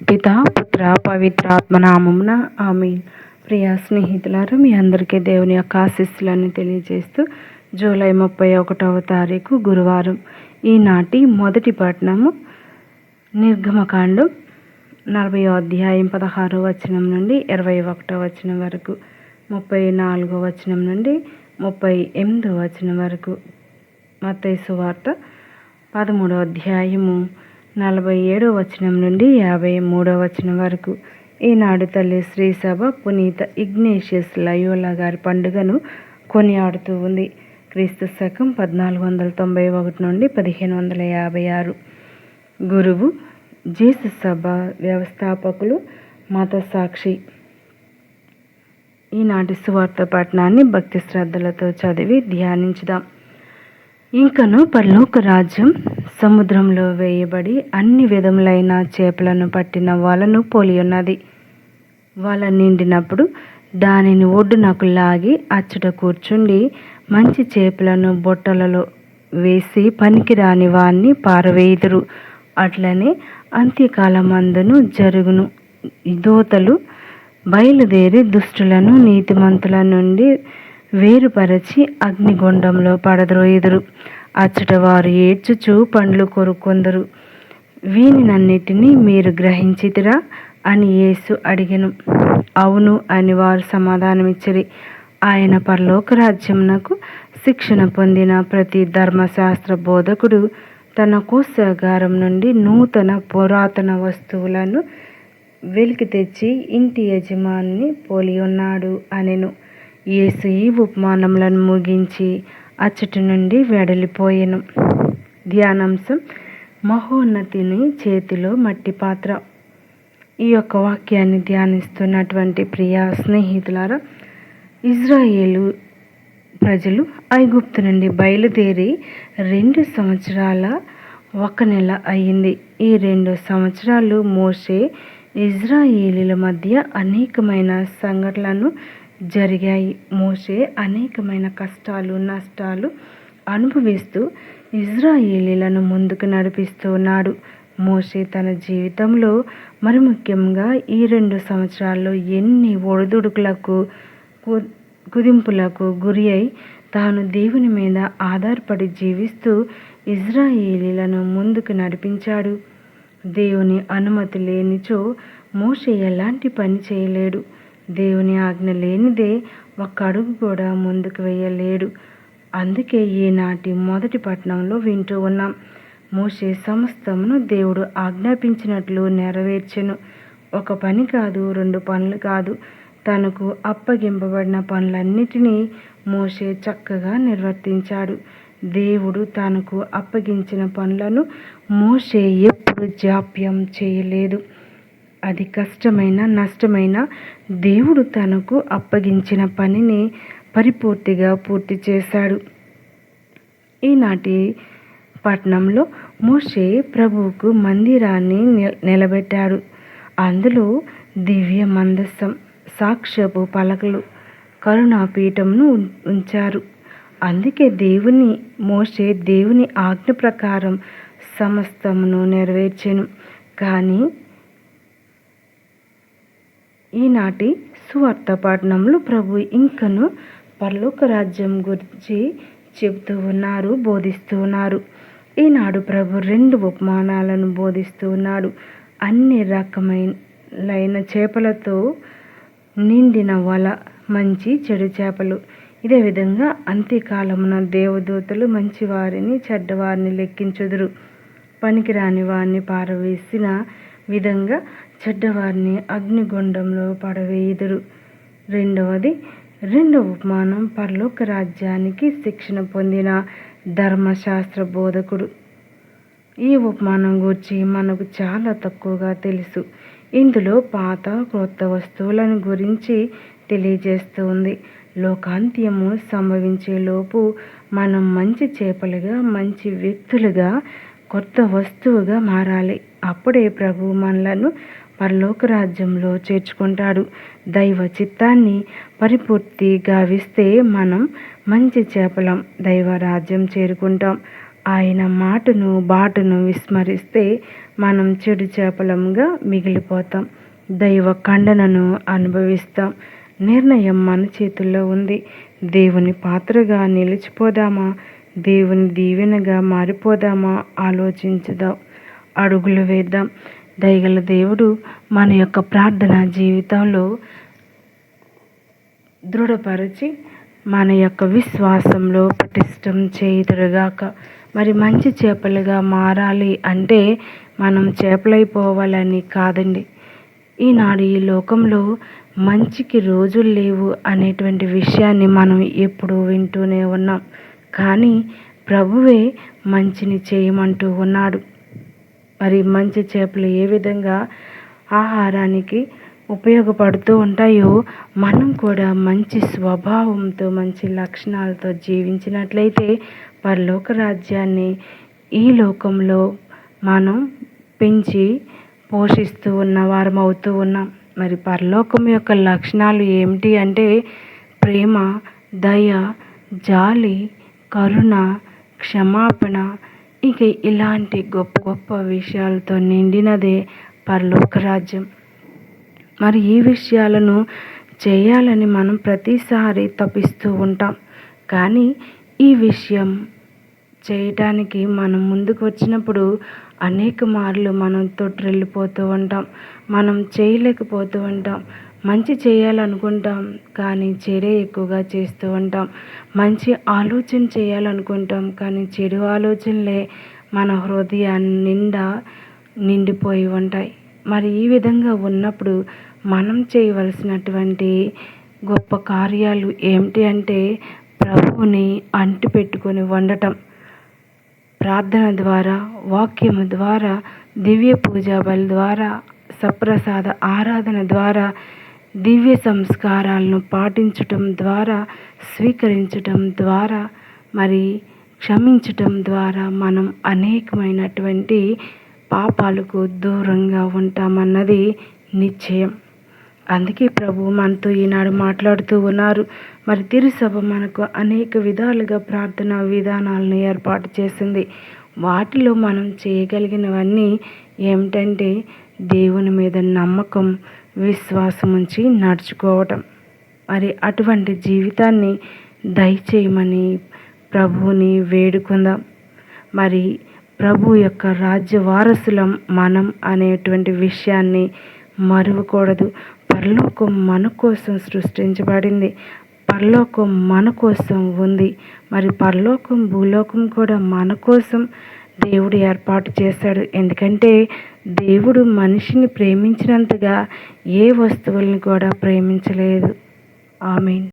పిత పుత్ర పవిత్రాత్మ నామమున ఆమె ప్రియ స్నేహితులారు మీ అందరికీ దేవుని యొక్క ఆశీస్సులను తెలియజేస్తూ జూలై ముప్పై ఒకటవ తారీఖు గురువారం ఈనాటి మొదటి పట్టణము నిర్గమకాండం నలభై అధ్యాయం పదహారో వచనం నుండి ఇరవై ఒకటో వచనం వరకు ముప్పై నాలుగో వచనం నుండి ముప్పై ఎనిమిదో వచనం వరకు. మత్తైసు వార్త పదమూడో అధ్యాయము నలభై ఏడో వచనం నుండి యాభై మూడో వచనం వరకు. ఈనాడు తల్లి శ్రీసభ పునీత ఇగ్నేషియస్ లయోలా గారి పండుగను కొనియాడుతూ ఉంది. క్రీస్తు శకం పద్నాలుగు వందల తొంభై ఒకటి నుండి పదిహేను వందల యాభై ఆరు. గురువు జీసు సభ వ్యవస్థాపకులు మత సాక్షి ఈనాటి సువార్త పట్టణాన్ని భక్తి శ్రద్ధలతో చదివి ధ్యానించుదాం. ఇంకను పరలోక రాజ్యం సముద్రంలో వేయబడి అన్ని విధములైన చేపలను పట్టిన వలను పోలి ఉన్నది. వల నిండినప్పుడు దానిని ఒడ్డునకు లాగి అచ్చట కూర్చుండి మంచి చేపలను బొట్టలలో వేసి పనికిరాని వాన్ని పారవేయుదురు. అట్లనే అంత్యకాలమందును జరుగును. దోతలు బయలుదేరి దుష్టులను నీతిమంతుల నుండి వేరుపరచి అగ్నిగుండంలో పడద్రోయుదురు. అచ్చట వారు ఏడ్చుచు పండ్లు కొరుకొందరు వీనినన్నిటినీ మీరు గ్రహించితిరా? అని యేసు అడిగను. అవును అని వారు సమాధానమిచ్చిరి. ఆయన పరలోక రాజ్యమునకు శిక్షణ పొందిన ప్రతి ధర్మశాస్త్ర బోధకుడు తన కోశాగారం నుండి నూతన పురాతన వస్తువులను వెలికి తెచ్చి ఇంటి యజమాని పోలి ఉన్నాడు అనెను. యేసు ఈ ఉపమానములను ముగించి అచ్చటి నుండి వెడలిపోయెను. ధ్యానాంశం మహోన్నతిని చేతిలో మట్టి పాత్ర. ఈ యొక్క వాక్యాన్ని ధ్యానిస్తున్నటువంటి ప్రియ స్నేహితులారా ఇజ్రాయేలు ప్రజలు ఐగుప్తు నుండి బయలుదేరి రెండు సంవత్సరాల ఒక నెల అయింది ఈ రెండు సంవత్సరాలు మోసే ఇజ్రాయేలీల మధ్య అనేకమైన సంఘటనలను జరిగాయి. మోసే అనేకమైన కష్టాలు నష్టాలు అనుభవిస్తూ ఇజ్రాయేలీలను ముందుకు నడిపిస్తూ ఉన్నాడు మోసే తన జీవితంలో మరి ముఖ్యంగా ఈ రెండు సంవత్సరాల్లో ఎన్ని ఒడిదుడుకులకు కుదింపులకు గురి అయి తాను దేవుని మీద ఆధారపడి జీవిస్తూ ఇజ్రాయేలీలను ముందుకు నడిపించాడు. దేవుని అనుమతి లేనిచో మోసే ఎలాంటి పని చేయలేడు. దేవుని ఆజ్ఞ లేనిదే ఒక్క అడుగు కూడా ముందుకు వేయలేడు. అందుకే ఈనాటి మొదటి పట్టణంలో వింటూ ఉన్నాం. మోసే సమస్తమును దేవుడు ఆజ్ఞాపించినట్లు నెరవేర్చెను. ఒక పని కాదు రెండు పనులు కాదు. తనకు అప్పగింపబడిన పనులన్నిటినీ మోసే చక్కగా నిర్వర్తించాడు. దేవుడు తనకు అప్పగించిన పనులను మోసే ఎప్పుడు జాప్యం చేయలేదు. అది కష్టమైన నష్టమైన దేవుడు తనకు అప్పగించిన పనిని పరిపూర్తిగా పూర్తి చేశాడు. ఈనాటి పట్నంలో మోషే ప్రభువుకు మందిరాన్ని నిలబెట్టాడు. అందులో దివ్య మందస్సం సాక్ష్యపు పలకలు కరుణాపీఠంను ఉంచారు. అందుకే దేవుని మోసే దేవుని ఆజ్ఞ ప్రకారం సమస్తమును నెరవేర్చెను. కానీ ఈనాటి సువార్తపట్నంలో ప్రభు ఇంకను పరలోక రాజ్యం గురించి చెబుతూ ఉన్నారు బోధిస్తూ ఉన్నారు. ఈనాడు ప్రభు రెండు ఉపమానాలను బోధిస్తూ ఉన్నాడు. అన్ని రకమైన చేపలతో నిండిన వల మంచి చెడు చేపలు. ఇదే విధంగా అంత్యకాలమున దేవదూతలు మంచివారిని చెడ్డవారిని లెక్కించుదురు. పనికిరాని వారిని పారవేసిన విధంగా చెడ్డవారిని అగ్నిగుండంలో పడవేయుదురు. రెండవది రెండవ ఉపమానం పరలోక రాజ్యానికి శిక్షణ పొందిన ధర్మశాస్త్ర బోధకుడు. ఈ ఉపమానం గురించి మనకు చాలా తక్కువగా తెలుసు. ఇందులో పాత క్రొత్త వస్తువులను గురించి తెలియజేస్తుంది. లోకాంత్యము సంభవించేలోపు మనం మంచి చేపలుగా మంచి వ్యక్తులుగా కొత్త వస్తువుగా మారాలి. అప్పుడే ప్రభు మనలను పరలోక రాజ్యంలో చేర్చుకుంటాడు. దైవ చిత్తాన్ని పరిపూర్తి గావిస్తే మనం మంచి చేపలం దైవ రాజ్యం చేరుకుంటాం. ఆయన మాటను బాటను విస్మరిస్తే మనం చెడు చేపలంగా మిగిలిపోతాం. దైవ ఖండనను అనుభవిస్తాం. నిర్ణయం మన చేతుల్లో ఉంది. దేవుని పాత్రగా నిలిచిపోదామా? దేవుని దీవెనగా మారిపోదామా? ఆలోచించుదాం. అడుగులు వేద్దాం. దయగల దేవుడు మన యొక్క ప్రార్థన జీవితంలో దృఢపరిచి మన యొక్క విశ్వాసంలో పటిష్టం చేయుదురుగాక. మరి మంచి చేపలుగా మారాలి అంటే మనం చేపలైపోవాలని కాదండి. ఈనాడు ఈ లోకంలో మంచికి రోజులు లేవు అనేటువంటి విషయాన్ని మనం ఎప్పుడూ వింటూనే ఉన్నాం. కానీ ప్రభువే మంచిని చేయమంటూ ఉన్నాడు. మరి మంచి చేపలు ఏ విధంగా ఆహారానికి ఉపయోగపడుతూ ఉంటాయో మనం కూడా మంచి స్వభావంతో మంచి లక్షణాలతో జీవించినట్లయితే పరలోక రాజ్యాన్ని ఈ లోకంలో మనం పెంచి పోషిస్తూ ఉన్న వారం అవుతూ ఉన్నాం. మరి పరలోకం యొక్క లక్షణాలు ఏమిటి అంటే ప్రేమ దయ జాలి కరుణ క్షమాపణ ఇక ఇలాంటి గొప్ప గొప్ప విషయాలతో నిండినదే పరలోక రాజ్యం. మరి ఈ విషయాలను చేయాలని మనం ప్రతిసారి తప్పిస్తూ ఉంటాం. కానీ ఈ విషయం చేయటానికి మనం ముందుకు వచ్చినప్పుడు అనేక మార్లు మనం తొట్టిల్లిపోతూ ఉంటాం. మనం చేయలేకపోతూ ఉంటాం. మంచి చేయాలనుకుంటాం కానీ చెడే ఎక్కువగా చేస్తూ ఉంటాం. మంచి ఆలోచన చేయాలనుకుంటాం కానీ చెడు ఆలోచనలే మన హృదయాన్ని నిండా నిండిపోయి ఉంటాయి. మరి ఈ విధంగా ఉన్నప్పుడు మనం చేయవలసినటువంటి గొప్ప కార్యాలు ఏమిటి అంటే ప్రభువుని అంటిపెట్టుకొని వండటం ప్రార్థన ద్వారా వాక్యము ద్వారా దివ్య పూజా బలి ద్వారా సప్రసాద ఆరాధన ద్వారా దివ్య సంస్కారాలను పాటించటం ద్వారా స్వీకరించటం ద్వారా మరి క్షమించటం ద్వారా మనం అనేకమైనటువంటి పాపాలకు దూరంగా ఉంటామన్నది నిశ్చయం. అందుకే ప్రభు మనతో ఈనాడు మాట్లాడుతూ ఉన్నారు. మరి తిరుసభ మనకు అనేక విధాలుగా ప్రార్థన విధానాలను ఏర్పాటు చేసింది. వాటిలో మనం చేయగలిగినవన్నీ ఏమిటంటే దేవుని మీద నమ్మకం విశ్వాసం ఉంచి నడుచుకోవటం. మరి అటువంటి జీవితాన్ని దయచేయమని ప్రభువుని వేడుకుందాం. మరి ప్రభు యొక్క రాజ్య వారసులం మనం అనేటువంటి విషయాన్ని మరువకూడదు. పరలోకం మన కోసం సృష్టించబడింది. పరలోకం మన కోసం ఉంది. మరి పరలోకం భూలోకం కూడా మన కోసం దేవుడు ఏర్పాటు చేశాడు. ఎందుకంటే దేవుడు మనిషిని ప్రేమించినంతగా ఏ వస్తువులను కూడా ప్రేమించలేదు. ఆమెన్.